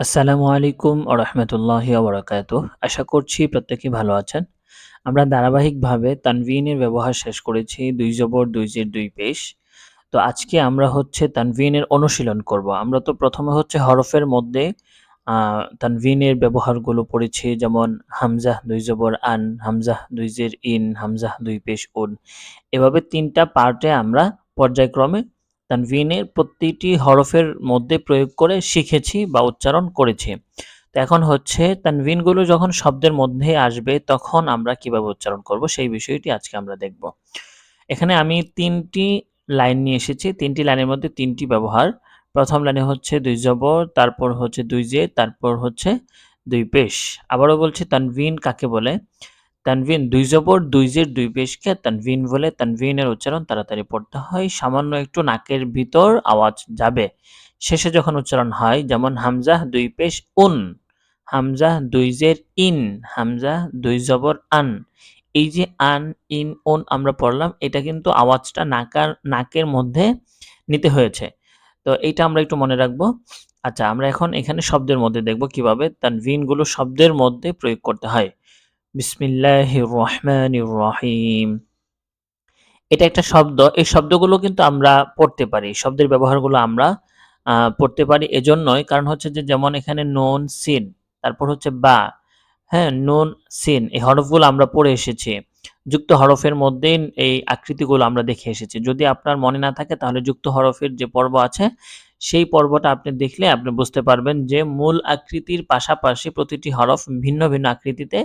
আসসালামু আলাইকুম ও রহমতুল্লাহি ওবরাকাত আশা করছি প্রত্যেকেই ভালো আছেন। আমরা ধারাবাহিকভাবে তানভিনের ব্যবহার শেষ করেছি, দুই জবর, দুই জের, দুই পেশ। তো আজকে আমরা হচ্ছে তানভিনের অনুশীলন করব। আমরা তো প্রথমে হচ্ছে হরফের মধ্যে তানভিনের ব্যবহারগুলো পড়েছি, যেমন হামজাহ, দুই জবর, আন, হামজাহ, দুই জের, ইন, হামজাহ, দুই পেশ, উন। এভাবে তিনটা পার্টে আমরা পর্যায়ক্রমে তানভিনের প্রতিটি হরফের মধ্যে প্রয়োগ করে শিখেছি বা উচ্চারণ করেছি। তো এখন হচ্ছে তানভিনগুলো যখন শব্দের মধ্যে আসবে তখন আমরা কীভাবে উচ্চারণ করব সেই বিষয়টি আজকে আমরা দেখব। এখানে আমি তিনটি লাইন নিয়ে এসেছি। তিনটি লাইনের মধ্যে তিনটি ব্যবহার। প্রথম লাইনে হচ্ছে দুই জবর, তারপর হচ্ছে দুই জে তারপর হচ্ছে দুই পেশ। আবারও বলছি, তানভিন কাকে বলে? তানভিন দুই জবর, দুই জের, দুই পেশকে তানভিন বলে তানভিনের উচ্চারণ তাড়াতাড়ি পড়তে হয়। সামান্য একটু নাকের ভিতর আওয়াজ যাবে। শেষে যখন উচ্চারণ হয়, যেমন হামজাহ দুই পেশ, উন। হামজাহ দুই জের, ইন। হামজাহ দুই জবর, আন। এই যে আন, ইন, উন আমরা পড়লাম, এটা কিন্তু আওয়াজটা নাকার, নাকের মধ্যে নিতে হয়েছে। তো এইটা আমরা একটু মনে রাখব। আচ্ছা আমরা এখন এখানে শব্দের মধ্যে দেখব কীভাবে তানভিনগুলো শব্দের মধ্যে প্রয়োগ করতে হয়। বিসমিল্লাহির রহমানির রহিম। এটা একটা শব্দ। এই শব্দগুলো কিন্তু আমরা পড়তে পারি। শব্দের ব্যবহারগুলো আমরা পড়তে পারি এজন্যই। কারণ হচ্ছে যে যেমন এখানে নুন, সিন, তারপর হচ্ছে বা হ্যাঁ নুন, সিন, এই হরফগুলো আমরা পড়ে এসেছি। যুক্ত হরফের মধ্যে এই আকৃতিগুলো আমরা দেখে এসেছি। যদি আপনার মনে না থাকে তাহলে যুক্ত হরফের যে পর্ব আছে সেই পর্বটা আপনি দেখলে আপনি বুঝতে পারবেন যে মূল আকৃতির পাশাপাশি প্রতিটি হরফ ভিন্ন ভিন্ন আকৃতিতে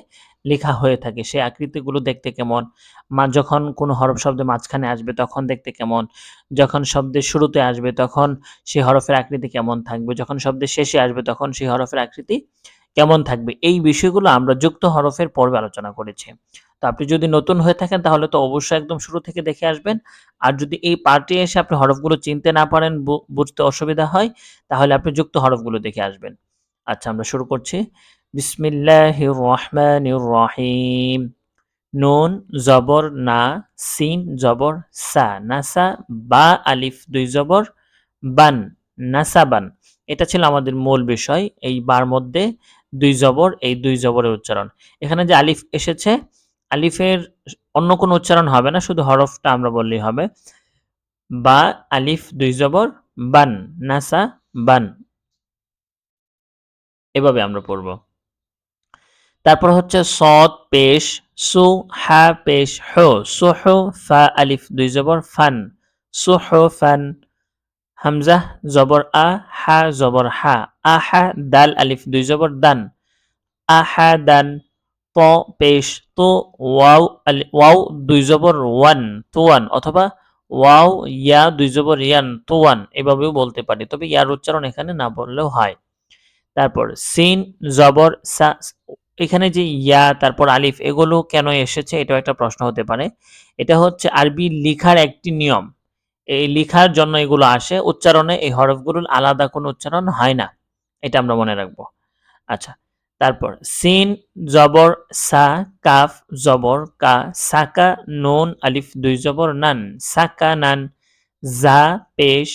লেখা হয়ে থাকে। সেই আকৃতিগুলো দেখতে কেমন? মা যখন কোনো হরফ শব্দে মাঝখানে আসবে তখন দেখতে কেমন? যখন শব্দের শুরুতে আসবে তখন সেই হরফের আকৃতি কেমন থাকবে? যখন শব্দের শেষে আসবে তখন সেই হরফের আকৃতি কেমন থাকবে? এই বিষয়গুলো আমরা যুক্ত হরফের পর্বে আলোচনা করেছি। তো আপনি যদি নতুন হয়ে থাকেন, তাহলে তো অবশ্যই একদম শুরু থেকে দেখে আসবেন। আর যদি এই পার্টি এসে আপনি হরফগুলো চিনতে না পারেন বুঝতে অসুবিধা হয়, তাহলে আপনি যুক্ত হরফগুলো দেখে আসবেন। আচ্ছা আমরা শুরু করছি। বিসমিল্লাহির রহমানির রহিম নুন, জবর, না, সিন, জবর, সা, নাসা, বা, আলিফ, দুই জবর, বান নাসাবান এটা ছিল আমাদের মূল বিষয় এই বার মধ্যে। দুই জবর, এই দুই জবরের উচ্চারণ। এখানে যে আলিফ এসেছে, আলিফের অন্য কোনো উচ্চারণ হবে না, শুধু হরফটা আমরা বললেই হবে। বা, আলিফ, দুই জবর, বান, নাসা, বান। এভাবে আমরা পড়ব। তারপর হচ্ছে সদ পেশ, সু, হা, পেশ, হো। সুহ ফা, আলিফ, দুই জবর, ফান। সুহ ফান। হামজাহ জবর আ, হা, জবর হা। আহা দাল, আলিফ, দুই জবর, দান। আহা দান, ত, পেশ, তো, ওয়াও ওয়াও, দুই জবর, ওয়ান তোয়ান অথবা ওয়াও, ইয়া, দুই জবর, ইয়ান তোয়ান এভাবেও বলতে পারি। তবে ইয়ার উচ্চারণ এখানে না বললেও হয়। তারপর সিন, জবর, সা, এখানে যে ইয়া, তারপর আলিফ, এগুলো কেন এসেছে এটাও একটা প্রশ্ন হতে পারে। এটা হচ্ছে আরবি লিখার একটি নিয়ম। এই লিখার জন্য এগুলো আসে। উচ্চারণে এই হরফগুলোর আলাদা কোনো উচ্চারণ হয় না। এটা আমরা মনে রাখব। আচ্ছা তারপর সিন, জবর, সা, কাফ, জবর, কা, সাকা, নুন, আলিফ, দুই জবর, নান, সাকা, নান, জা, পেশ,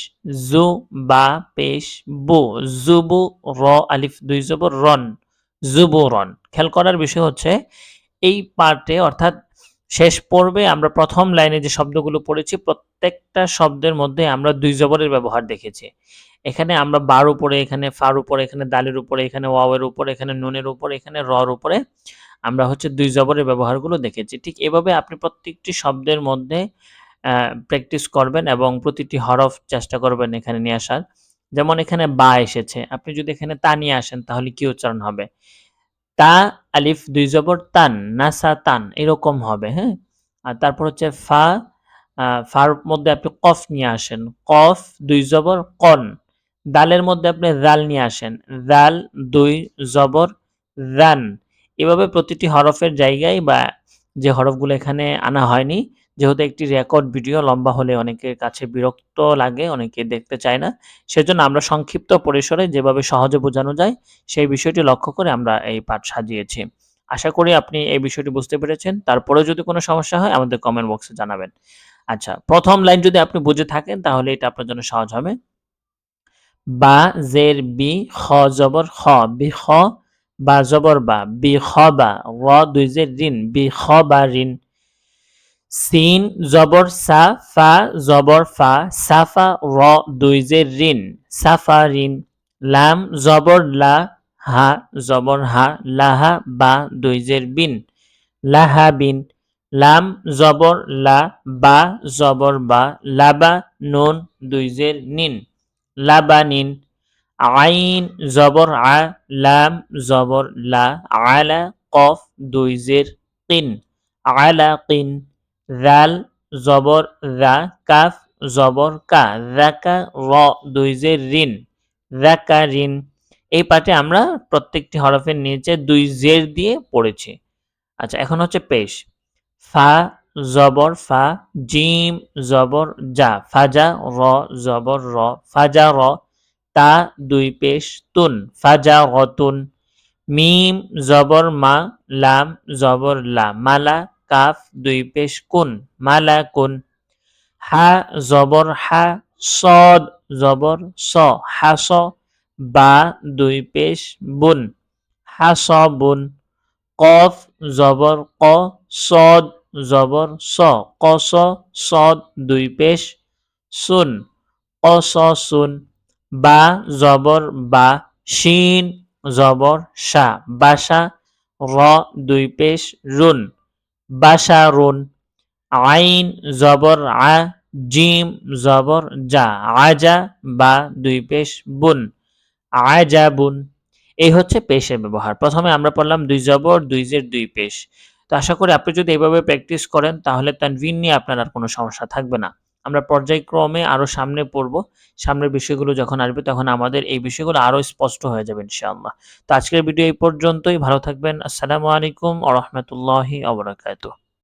জু, বা, পেশ, বু, জুবু, র, আলিফ, দুই জবর, রন, জুবু, রন। খেয়াল করার বিষয় হচ্ছে, এই পার্টে অর্থাৎ শেষ পর্বে আমরা প্রথম লাইনে যে শব্দগুলো পড়েছি, প্রত্যেকটা শব্দের মধ্যে আমরা দুই জবরের ব্যবহার দেখেছি। এখানে আমরা বার উপরে, এখানে ফার উপরে, এখানে দালের উপরে, এখানে ওয়াওয়ের উপরে, এখানে নুনের উপরে, এখানে রর উপরে আমরা হচ্ছে দুই জবরের ব্যবহারগুলো দেখেছি। ঠিক এভাবে আপনি প্রত্যেকটি শব্দের মধ্যে প্র্যাকটিস করবেন এবং প্রতিটি হরফ চেষ্টা করবেন এখানে নিয়ে আসার। যেমন এখানে বা এসেছে, আপনি যদি এখানে তা নিয়ে আসেন তাহলে কি উচ্চারণ হবে? তা, আলিফ, দুই জবর, তান, নাসা, তান, এরকম হবে হ্যাঁ? আর তারপর হচ্ছে ফা ফার মধ্যে আপনি কফ নিয়ে আসেন। কফ, দুই জবর, কন। দালের মধ্যে আপনি জাল নিয়ে আসেন। জাল দুই জবর, রান। এভাবে প্রতিটি হরফের জায়গায় বা যে হরফগুলো এখানে আনা হয়নি যেহেতু একটি রেকর্ড ভিডিও লম্বা হলে অনেকের কাছে বিরক্ত লাগে, অনেকে দেখতে চায় না। সেজন্য আমরা সংক্ষিপ্ত পরিসরে যেভাবে সহজে বোঝানো যায়, সেই বিষয়টি লক্ষ্য করে আমরা এই পাঠ সাজিয়েছি। আশা করি আপনি এই বিষয়টি বুঝতে পেরেছেন। তারপরে যদি কোনো সমস্যা হয়, আমাদের কমেন্ট বক্সে জানাবেন। আচ্ছা প্রথম লাইন যদি আপনি বুঝে থাকেন, তাহলে এটা আপনার জন্য সহজ হবে। বা, জের, বি, খ, জবর, খ, বি, খ, বা, জবর, বা, বি, খ, বা দুই, জের রিন বি, খ, বা রিন সিন জবর সা ফা জবর ফা সাফা র দুই জের রিন সাফা রিন লাম জবর লা, হা জবর হা, লাহা, বা, দুই জের বিন। লাহা, বিন। লাম জবর লা, বা জবর বা, লাবা, নুন, দুই জের নিন। লাবা, নিন। আইন জবর আ, লাম জবর লা, আলা, কফ, দুই জের কিন আলা কিন রাল জবর, রা, কাফ, জবর, কা রাকা র, দুই জের ঋণ। রাকা ঋণ। এই পাঠে আমরা প্রত্যেকটি হরফের নিচে দুই জের দিয়ে পড়েছি। আচ্ছা এখন হচ্ছে পেশ। ফা, জবর, ফা, জিম, জবর যা ফাজা র, জবর, র। ফাজা র, তা, দুই পেশ, তুন। ফাজা রতুন মিম, জবর, মা, লাম, জবর, লা। মালা কাফ দুই পেশ কুন? মালা কুন? হা জবর, হা সদ জবর, স হাস বা দুই পেশ বুন। হাস বুন। কফ জবর, ক, সদ জবর, স কস সদ দুই পেশ সুন। কস সুন। বা জবর, বা শিন জবর, সা বাসা র দুই পেশ রুন। বাসা রুন আইন জবর আ জিম জবর যা আজা বা দুই পেশ বুন আজা বুন এই হচ্ছে পেশের ব্যবহার। প্রথমে আমরা পড়লাম দুই জবর, দুই জের, দুই পেশ। তো আশা করি আপনি যদি এইভাবে প্র্যাকটিস করেন, তাহলে তানভিন নিয়ে আপনার আর কোনো সমস্যা থাকবে না। আমরা পর্যায়ক্রমে আরও সামনে পড়ব। সামনের বিষয়গুলো যখন আসবে তখন আমাদের এই বিষয়গুলো আরও স্পষ্ট হয়ে যাবে ইনশাআল্লাহ। তো আজকের ভিডিও এই পর্যন্তই। ভালো থাকবেন। আসসালামু আলাইকুম আ রহমতুল্লাহি আবরাকাতুহ